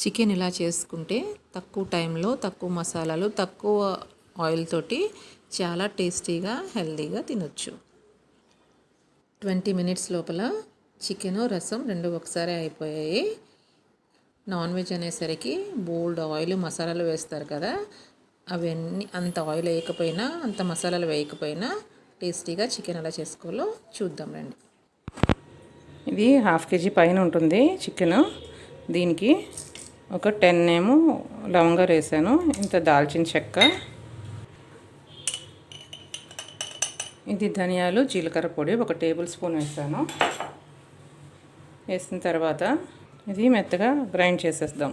Chicken ఇలా చేసుకుంటే తక్కువ టైంలో తక్కువ మసాలాలు తక్కువ ఆయిల్ తోటి చాలా టేస్టీగా హెల్తీగా తినొచ్చు. ట్వంటీ మినిట్స్ లోపల చికెన్ రసం రెండు ఒకసారి అయిపోయాయి. నాన్ వెజ్ అనేసరికి బోల్డ్ ఆయిల్ మసాలాలు వేస్తారు కదా. అవన్నీ అంత ఆయిల్ వేయకపోయినా అంత మసాలాలు వేయకపోయినా టేస్టీగా చికెన్ ఎలా చేసుకోవాలో చూద్దాం రండి. ఇది హాఫ్ కేజీ పైన ఉంటుంది చికెన్. దీనికి ఒక టెన్ ఏమో లవంగాలు వేసాను ఇంత దాల్చిన చెక్క. ఇది ధనియాలు జీలకర్ర పొడి ఒక టేబుల్ స్పూన్ వేసాను. వేసిన తర్వాత ఇది మెత్తగా గ్రైండ్ చేసేద్దాం.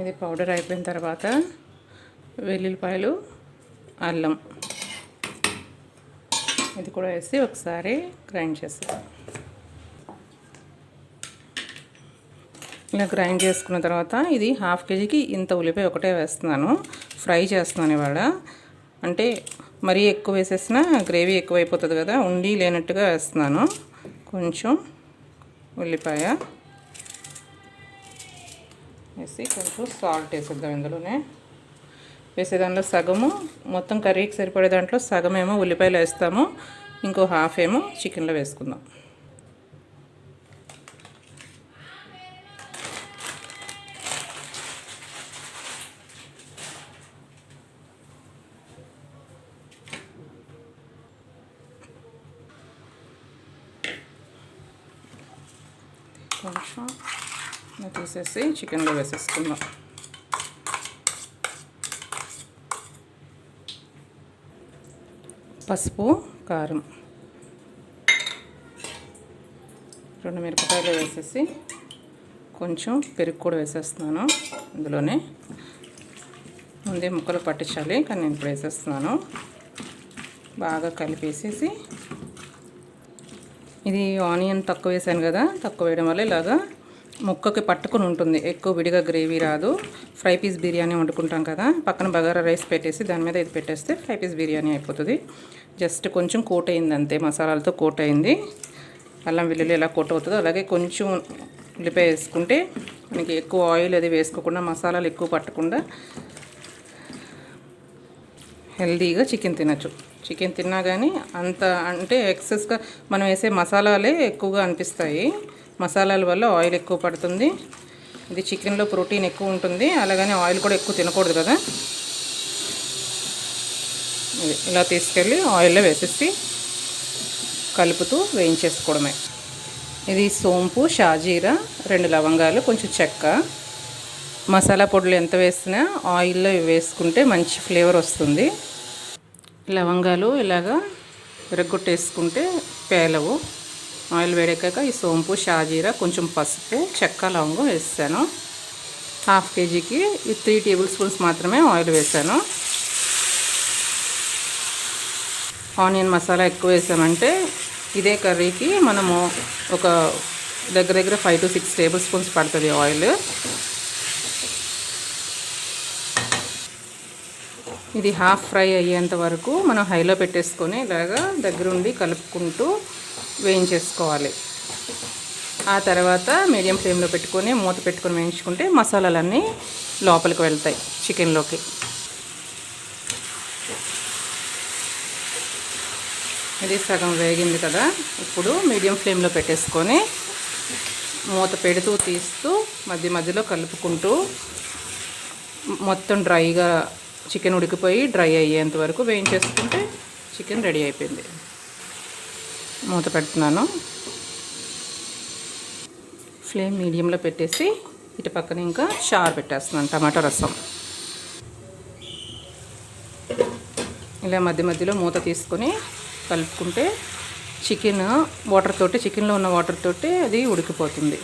ఇది పౌడర్ అయిపోయిన తర్వాత వెల్లుల్లిపాయలు అల్లం. ఇది కూడా వేసి ఒకసారి గ్రైండ్ చేస్తాను ఇలా గ్రైండ్ చేసుకున్న తర్వాత ఇది హాఫ్ కేజీకి ఇంత ఉల్లిపాయ ఒకటే వేస్తున్నాను. ఫ్రై చేస్తున్నాను ఇవాళ. అంటే మరీ ఎక్కువ వేసేసిన గ్రేవీ ఎక్కువ అయిపోతుంది కదా ఉండి లేనట్టుగా వేస్తున్నాను. కొంచెం ఉల్లిపాయ వేసి కొంచెం సాల్ట్ వేసేద్దాం ఇందులోనే. వేసే దాంట్లో సగము. మొత్తం కర్రీకి సరిపడే దాంట్లో సగం ఏమో ఉల్లిపాయలు వేస్తాము. ఇంకో హాఫ్ ఏమో చికెన్లో వేసుకుందాం. కొంచెం తీసేసి చికెన్లో వేసేసుకుందాం. పసుపు కారం. రెండు మిరపకాయలు వేసేసి కొంచెం పెరుగు కూడా వేసేస్తున్నాను ఇందులోనే. ముందే ముక్కలు పట్టించాలి కానీ నేను ఇప్పుడు వేసేస్తున్నాను. బాగా కలిపేసేసి ఇది ఆనియన్ తక్కువ వేసాను కదా తక్కువ వేయడం వల్ల ఇలాగా ముక్కకి పట్టుకుని ఉంటుంది. ఎక్కువ విడిగా గ్రేవీ రాదు. ఫ్రై పీస్ బిర్యానీ వండుకుంటాం కదా. పక్కన బగారా రైస్ పెట్టేసి దాని మీద ఇది పెట్టేస్తే ఫ్రై పీస్ బిర్యానీ అయిపోతుంది. జస్ట్ కొంచెం కోట్ అయింది అంతే. మసాలాలతో కోట్ అయింది. అల్లం వెల్లుల్లి ఎలా కోట్ అవుతుందో అలాగే కొంచెం ఉల్లిపాయ వేసుకుంటే మనకి ఎక్కువ ఆయిల్ అది వేసుకోకుండా మసాలాలు ఎక్కువ పట్టకుండా హెల్దీగా చికెన్ తినచ్చు. చికెన్ తిన్నా కానీ అంత అంటే ఎక్సెస్గా మనం వేసే మసాలాలే ఎక్కువగా అనిపిస్తాయి. మసాలాల వల్ల ఆయిల్ ఎక్కువ పడుతుంది. ఇది చికెన్లో ప్రోటీన్ ఎక్కువ ఉంటుంది. అలాగని ఆయిల్ కూడా ఎక్కువ తినకూడదు కదా. ఇలా తీసుకెళ్ళి ఆయిల్లో వేసేసి కలుపుతూ వేయించేసుకోవడమే. ఇది సోంపు షాజీరా రెండు లవంగాలు కొంచెం చెక్క. మసాలా పొడులు ఎంత వేసినా ఆయిల్లో వేసుకుంటే మంచి ఫ్లేవర్ వస్తుంది. లవంగాలు ఇలాగా విరగొట్టేసుకుంటే పేలవు. ఆయిల్ వేడెక్కాక ఈ సోంపు షాజీరా కొంచెం పసుపు చెక్క లవంగం వేసాను. హాఫ్ కేజీకి ఈ త్రీ టేబుల్ స్పూన్స్ మాత్రమే ఆయిల్ వేసాను. ఆనియన్ మసాలా ఎక్కువ వేసామంటే ఇదే కర్రీకి మనము ఒక దగ్గర దగ్గర five to six table spoons పడుతుంది ఆయిల్. ఇది హాఫ్ ఫ్రై అయ్యేంత వరకు మనం హైలో పెట్టేసుకొని ఇలాగా దగ్గరుండి కలుపుకుంటూ వేయించేసుకోవాలి. ఆ తర్వాత మీడియం ఫ్లేమ్లో పెట్టుకొని మూత పెట్టుకొని వేయించుకుంటే మసాలాలన్నీ లోపలికి వెళ్తాయి చికెన్లోకి. ఇది సగం వేగింది కదా ఇప్పుడు మీడియం ఫ్లేమ్లో పెట్టేసుకొని మూత పెడుతూ తీస్తూ మధ్య మధ్యలో కలుపుకుంటూ మొత్తం డ్రైగా చికెన్ ఉడికిపోయి డ్రై అయ్యేంత వరకు వేయించేసుకుంటే చికెన్ రెడీ అయిపోయింది. మూత పెడుతున్నాను. ఫ్లేమ్ మీడియంలో పెట్టేసి ఇటు పక్కన ఇంకా చారు పెట్టేస్తున్నాను టమాటా రసం. ఇలా మధ్య మధ్యలో మూత తీసుకొని కలుపుకుంటే చికెన్ వాటర్ తోటి చికెన్లో ఉన్న వాటర్ తోటి అది ఉడికిపోతుంది.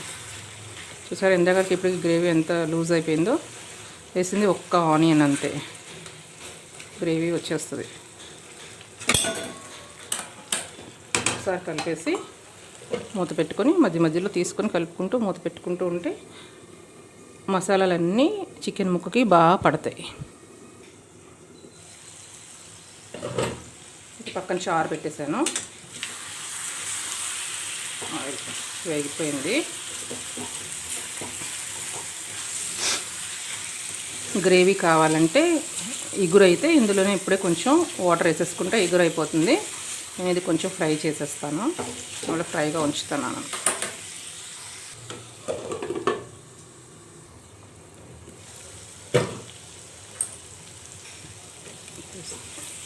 చూసారు ఎందాక ఇప్పటికి గ్రేవీ ఎంత లూజ్ అయిపోయిందో? వేసింది ఒక్క ఆనియన్ అంతే. గ్రేవీ వచ్చేస్తుంది. ఒకసారి కలిపేసి మూత పెట్టుకొని మధ్య మధ్యలో తీసుకొని కలుపుకుంటూ మూత పెట్టుకుంటూ ఉంటే మసాలాలన్నీ చికెన్ ముక్కకి బాగా పడతాయి. పక్కన చారు పెట్టేశాను. ఆయిల్ వేగిపోయింది. గ్రేవీ కావాలంటే ఇగురైతే ఇందులోనే ఇప్పుడే కొంచెం వాటర్ వేసేసుకుంటే ఇగురైపోతుంది. అయిపోతుంది నేను ఇది కొంచెం ఫ్రై చేసేస్తాను. మళ్ళీ ఫ్రైగా ఉంచుతాను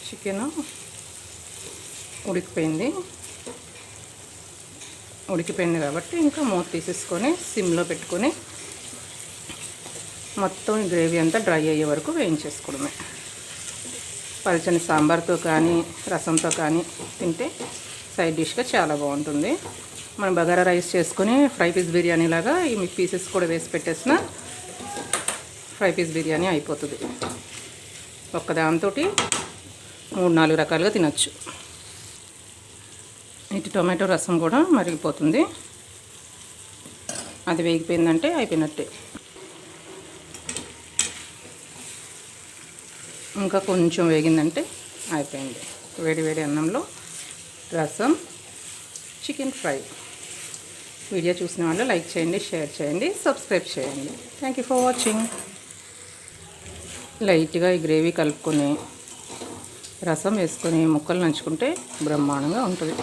చికెన్ ఉడికిపోయింది. ఉడికిపోయింది కాబట్టి ఇంకా మూత తీసేసుకొని సిమ్లో పెట్టుకొని మొత్తం గ్రేవీ అంతా డ్రై అయ్యే వరకు వేయించేసుకోవడమే. పలచని సాంబార్తో కానీ రసంతో కానీ తింటే సైడ్ డిష్గా చాలా బాగుంటుంది. మనం బగారా రైస్ చేసుకొని ఫ్రై పీస్ బిర్యానీ లాగా ఈ పీసెస్ కూడా వేసి పెట్టేసిన ఫ్రై పీస్ బిర్యానీ అయిపోతుంది. ఒక్కదాంతో మూడు నాలుగు రకాలుగా తినచ్చు. ఇటు టొమాటో రసం కూడా మరిగిపోతుంది. అది వేగిపోయిందంటే అయిపోయినట్టే. ఇంకా కొంచెం వేగిందంటే అయిపోయింది. వేడి వేడి అన్నంలో రసం చికెన్ ఫ్రై. వీడియో చూసిన వాళ్ళు లైక్ చేయండి షేర్ చేయండి సబ్స్క్రైబ్ చేయండి. థ్యాంక్ యూ ఫర్ వాచింగ్ లైట్గా ఈ గ్రేవీ కలుపుకొని రసం వేసుకొని ముక్కలు నంచుకుంటే బ్రహ్మాండంగా ఉంటుంది.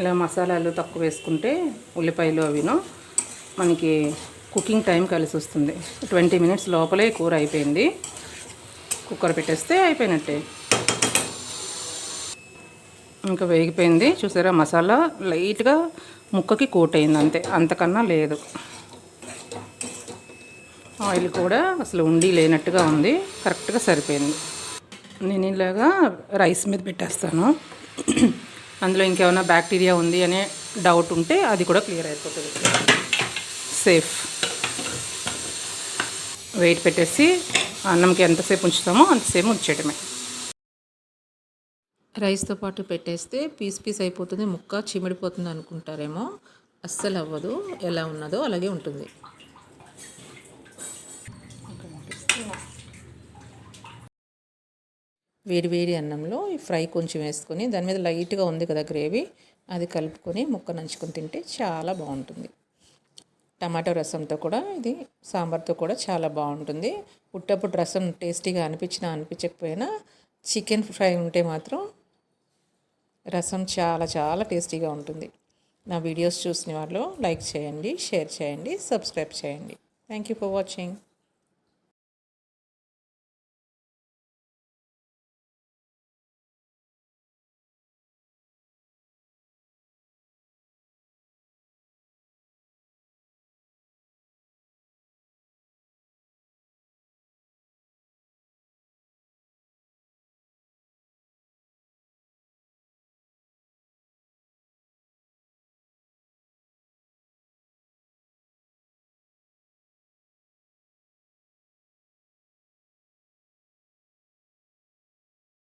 ఇలా మసాలాలు తక్కువ వేసుకుంటే ఉల్లిపాయలు అవిను మనకి కుకింగ్ టైం కలిసి వస్తుంది. ట్వంటీ మినిట్స్ లోపలే కూర అయిపోయింది. కుక్కర్ పెట్టేస్తే అయిపోయినట్టే. ఇంకా వేగిపోయింది. చూసారా మసాలా లైట్గా ముక్కకి కోట్ అయింది అంతే. అంతకన్నా లేదు. ఆయిల్ కూడా అసలు ఉండి లేనట్టుగా ఉంది. కరెక్ట్గా సరిపోయింది. నేను ఇలాగా రైస్ మీద పెట్టేస్తాను. అందులో ఇంకేమైనా బ్యాక్టీరియా ఉంది అనే డౌట్ ఉంటే అది కూడా క్లియర్ అయిపోతుంది. సేఫ్. వెయిట్ పెట్టేసి అన్నంకి ఎంతసేపు ఉంచుతామో అంతసేపు ఉంచేయటమే. రైస్తో పాటు పెట్టేస్తే పీస్ పీస్ అయిపోతుంది ముక్క చిమిడిపోతుంది అనుకుంటారేమో. అస్సలు అవ్వదు ఎలా ఉన్నదో అలాగే ఉంటుంది. వేడి వేడి అన్నంలో ఈ ఫ్రై కొంచెం వేసుకొని దాని మీద లైట్గా ఉంది కదా గ్రేవీ అది కలుపుకొని ముక్క నంచుకొని తింటే చాలా బాగుంటుంది. టమాటో రసంతో కూడా ఇది సాంబార్తో కూడా చాలా బాగుంటుంది. ఉట్టప్పుడు రసం టేస్టీగా అనిపించినా అనిపించకపోయినా చికెన్ ఫ్రై ఉంటే మాత్రం రసం చాలా చాలా టేస్టీగా ఉంటుంది. నా వీడియోస్ చూసిన వాళ్ళు లైక్ చేయండి షేర్ చేయండి సబ్స్క్రైబ్ చేయండి. Thank you for watching